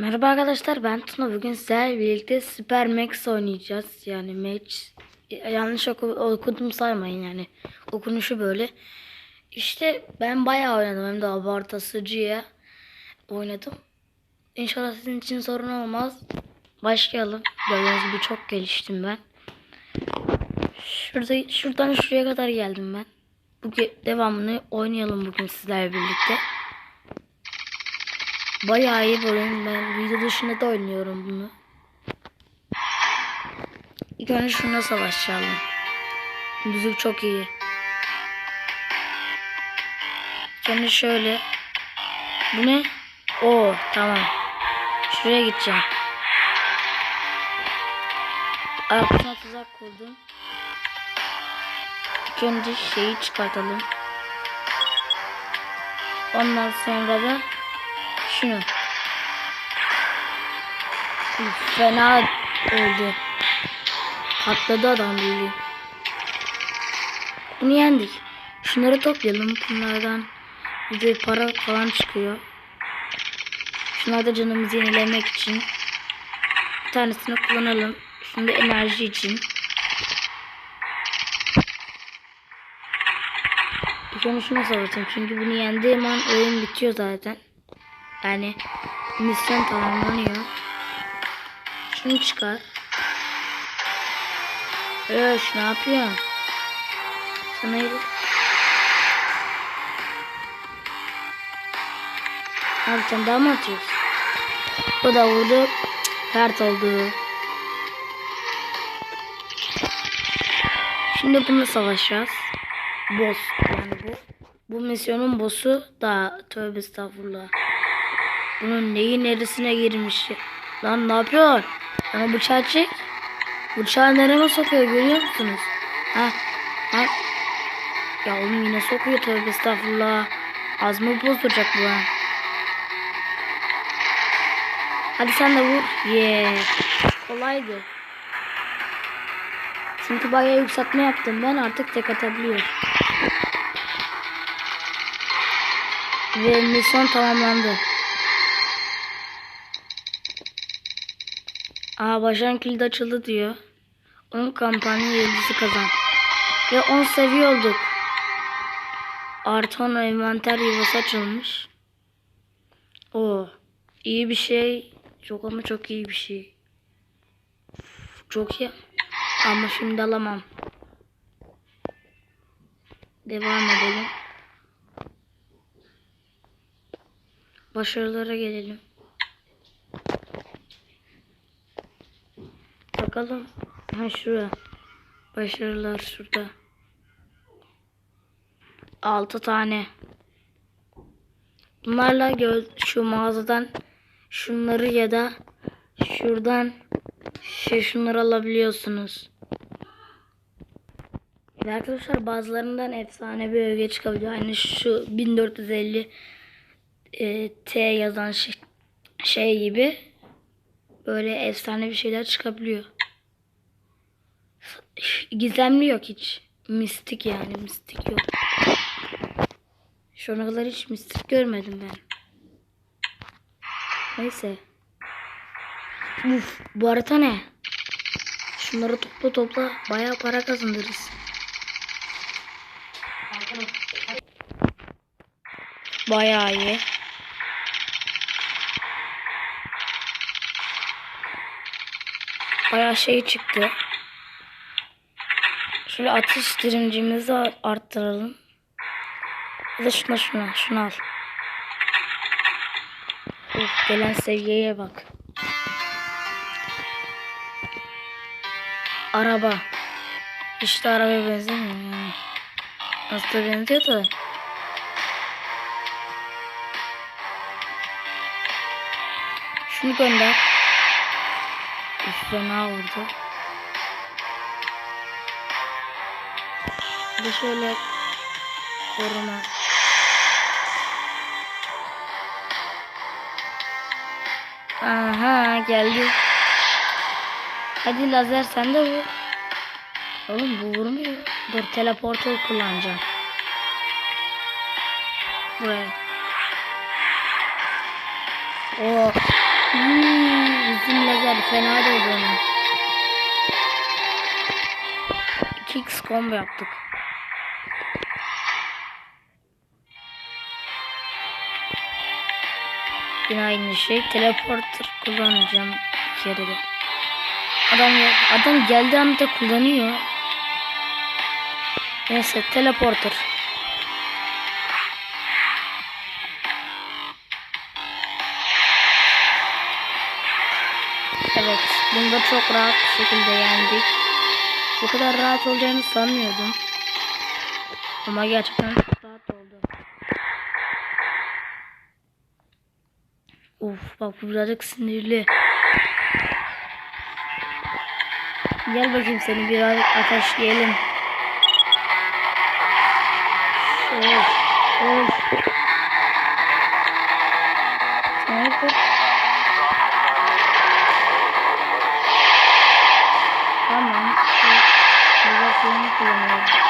Merhaba arkadaşlar ben Tuna. Bugün sizlerle birlikte Super Max oynayacağız. Yani Max yanlış oku, okudum saymayın yani. Okunuşu böyle. İşte ben bayağı oynadım. Hem de abartasıcıya oynadım. İnşallah sizin için sorun olmaz. Başlayalım. Gördüğünüz gibi çok geliştim ben. Şurada, şuradan şuraya kadar geldim ben. Bu devamını oynayalım bugün sizlerle birlikte Bayağı iyi oyun. Ben video dışında da oynuyorum bunu. İlk önce şuna savaşacağım. Müzik çok iyi. Önce şöyle. Bu ne? Oo tamam. Şuraya gideceğim. Arkasına tuzak kurdum. İlk önce şeyi çıkartalım. Ondan sonra da şunu. Fena öldü. Patladı adam böyle. Bunu yendik. Şunları toplayalım. Bunlardan bize para falan çıkıyor. Şunlar da canımızı yenilemek için. Bir tanesini kullanalım. Şunu enerji için. Şuna savaşacağım. Çünkü bunu yendiğim an oyun bitiyor zaten. Yani misyon tamamlanıyor. Şunu çıkar. Öş ne yapıyorsun? Sana iyi Abi sen daha mı atıyorsun? O da vurdu. Pert oldu. Şimdi bununla savaşacağız. Boss yani bu. Bu misyonun boss'u da tövbe estağfurullah. Bunun neyi neresine girmiş? Lan ne yapıyor? Bana bıçağı çek. Bıçağı nereme sokuyor görüyor musunuz? Ha? Ha? Ya oğlum yine sokuyor tövbe estağfurullah. Azmı bozduracak bu ha. Hadi sen de vur. Yeah. Kolaydı. Çünkü bayağı yükseltme yaptım ben artık tek atabiliyorum. Ve misyon tamamlandı. Aa başarın kilidi açıldı diyor. Onun kampanya yıldızı kazan. Ve 10 seviye olduk. Artı 10 envanter yuvası açılmış. O iyi bir şey. Çok ama çok iyi bir şey. Çok iyi. Ama şimdi alamam. Devam edelim. Başarılara gelelim. Bakalım. Ha şurada. Başarılar şurada. 6 tane. Bunlarla göz şu mağazadan şunları ya da şuradan şey şunları alabiliyorsunuz. Ve arkadaşlar bazılarından efsane bir öge çıkabiliyor. Aynı şu 1450 e, T yazan şey, şey gibi böyle efsane bir şeyler çıkabiliyor. Gizemli yok hiç. Mistik yani mistik yok. Şu ana kadar hiç mistik görmedim ben. Neyse. Uf, bu harita ne? Şunları topla topla bayağı para kazandırırız. Bayağı iyi. Bayağı şey çıktı. Şöyle atış direncimizi arttıralım. Ya da şuna şuna şunu al. Of, gelen seviyeye bak. Araba. İşte arabaya benzemiyor. Aslında benziyor da. Şunu gönder. Fena vurdu. Bir şöyle koruma. Aha geldi. Hadi lazer sen de vur. Oğlum bu vurmuyor. Dur teleportu kullanacağım. Buraya. Oh. Hmm, bizim lazer fena değil onun. 2x combo yaptık. Yine aynı şey. Teleporter kullanacağım bir kere de. Adam, adam geldiği anda kullanıyor. Neyse teleporter. Evet, bunda çok rahat bir şekilde yendik. Bu kadar rahat olacağını sanmıyordum. Ama gerçekten rahat Uf bak bu birazcık sinirli. Gel bakayım seni birazcık ateşleyelim. Of, of. Sniper. Tamam. Şu güzel kullanıyorum.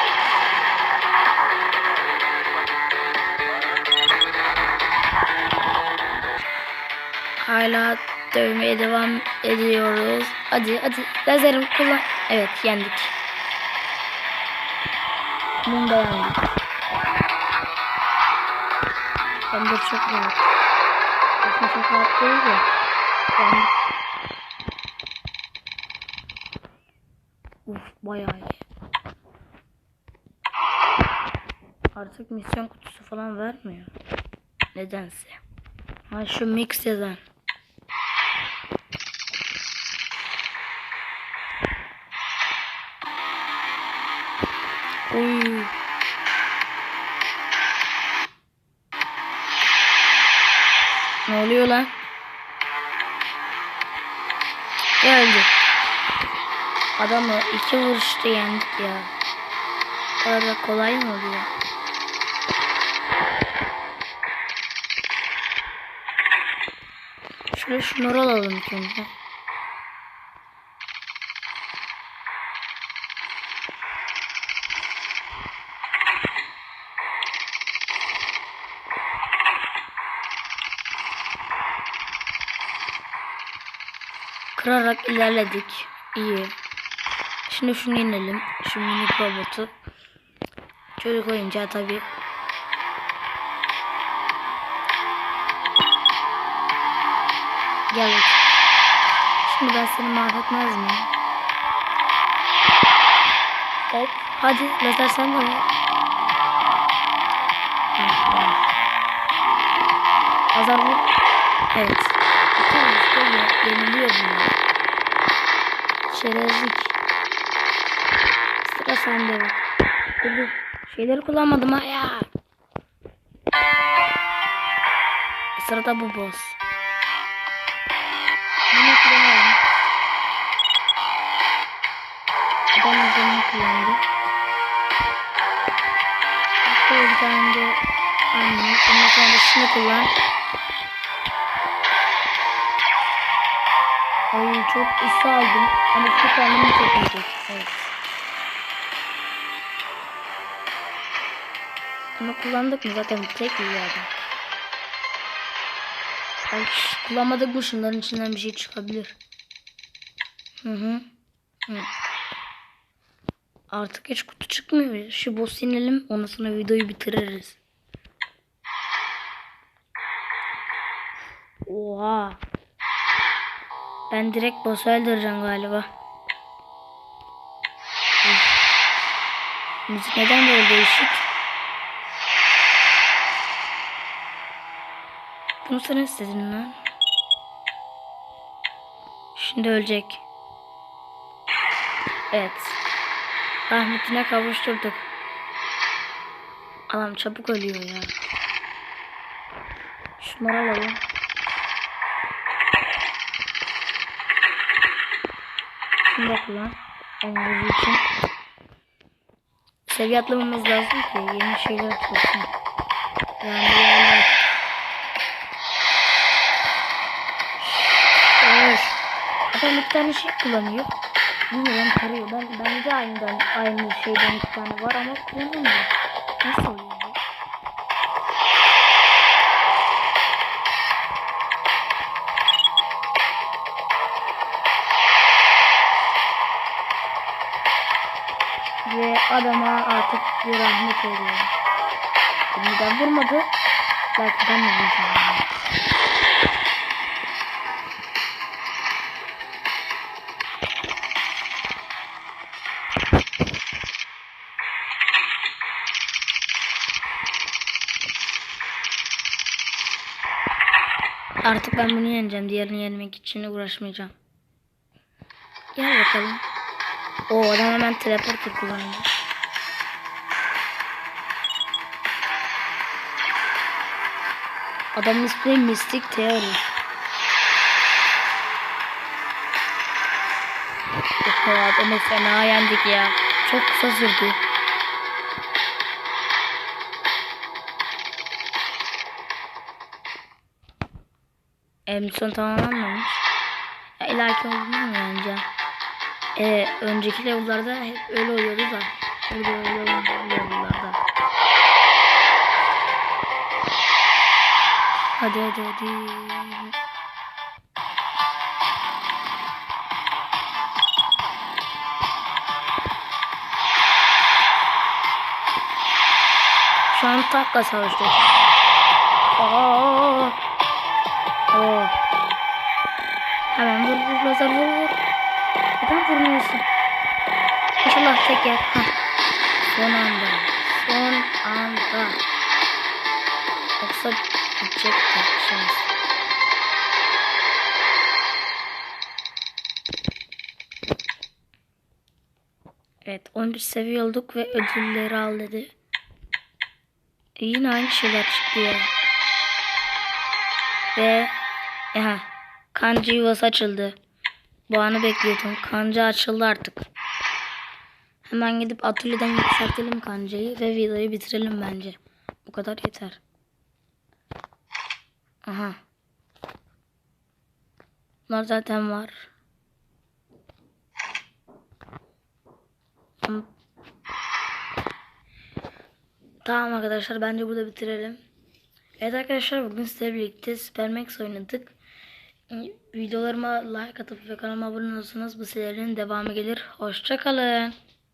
Hala dövmeye devam ediyoruz. Hadi hadi lazerim kullan. Evet yendik. Bunu da yendik. Hem de çok rahat. Aslında çok rahat değil de. Yendik. Uf bayağı iyi. Artık misyon kutusu falan vermiyor. Nedense. Ha şu mix yazan. Adamı iki vuruşta yendik ya. Bu kolay mı oluyor? Şöyle şunları alalım önce. Kırarak ilerledik. İyi. Şimdi şunu inelim. Şu minik robotu. Çocuk oyuncağı tabi. Gel. Şimdi ben seni mahvetmez miyim? Hop. Hadi lazer sen de var. Azar vur. Evet. İki yeniliyor bunlar. Şerefsizlik. Sıra sende. Dur dur. Şeyleri kullanmadım ha ya. Sırada bu boss. Bunu kullanalım. Adam üzerine kullandı. Şöyle bir tane de anne. Ondan sonra da şunu kullan. Ay çok ısı aldım. Ama şu kendimi çekmeyecek. Evet. Bunu kullandık mı zaten tek adam. Ay şş, kullanmadık mı şunların içinden bir şey çıkabilir. Hı hı. hı. Artık hiç kutu çıkmıyor. Şu boss inelim ondan sonra videoyu bitiririz. Oha. Ben direkt boss'u öldüreceğim galiba. Müzik neden böyle değişik? Bunu sen istedin lan. Şimdi ölecek. Evet. Rahmetine kavuşturduk. Adam çabuk ölüyor ya. Şunları alalım. Şunu da kullan. Enerji için. Seviye atlamamız lazım ki yeni şeyler açılsın. Yani yerler. zaten bir tane şey kullanıyor. Bilmiyorum tarıyor. Ben, bence aynıdan, aynı şeyden bir tane var ama kullanılmıyor. Nasıl oluyor? ve adama artık bir rahmet ediyorum. Neden vurmadı? Belki ben de vuracağım. Artık ben bunu yeneceğim. Diğerini yenmek için uğraşmayacağım. Gel bakalım. O adam hemen teleporter kullandı. Adamın ismi Mystic Theory. Ya adamı fena yendik ya. Çok kısa sürdü. Misyon tamamlanmamış. Ya ilaki olduğunu mu yeneceğim? E, önceki level'larda hep öyle oluyordu da. Öyle oluyor level'larda. Hadi hadi hadi. Şu an takla savaştık. Aa! Oo. Hemen vur vur lazer vur vur. Neden vurmuyorsun? İnşallah tek yer. Hah. Son anda. Son anda. Yoksa bitecek şans. Evet 13 seviye olduk ve ödülleri al dedi. E, yine aynı şeyler çıktı. Ve aha, kanca yuvası açıldı. Bu anı bekliyordum. Kanca açıldı artık. Hemen gidip atölyeden yükseltelim kancayı ve videoyu bitirelim bence. Bu kadar yeter. Aha. Bunlar zaten var. Tamam. Tamam arkadaşlar bence burada bitirelim. Evet arkadaşlar bugün sizlerle birlikte Supermax oynadık. Videolarıma like atıp ve kanalıma abone olursanız bu serilerin devamı gelir. Hoşçakalın.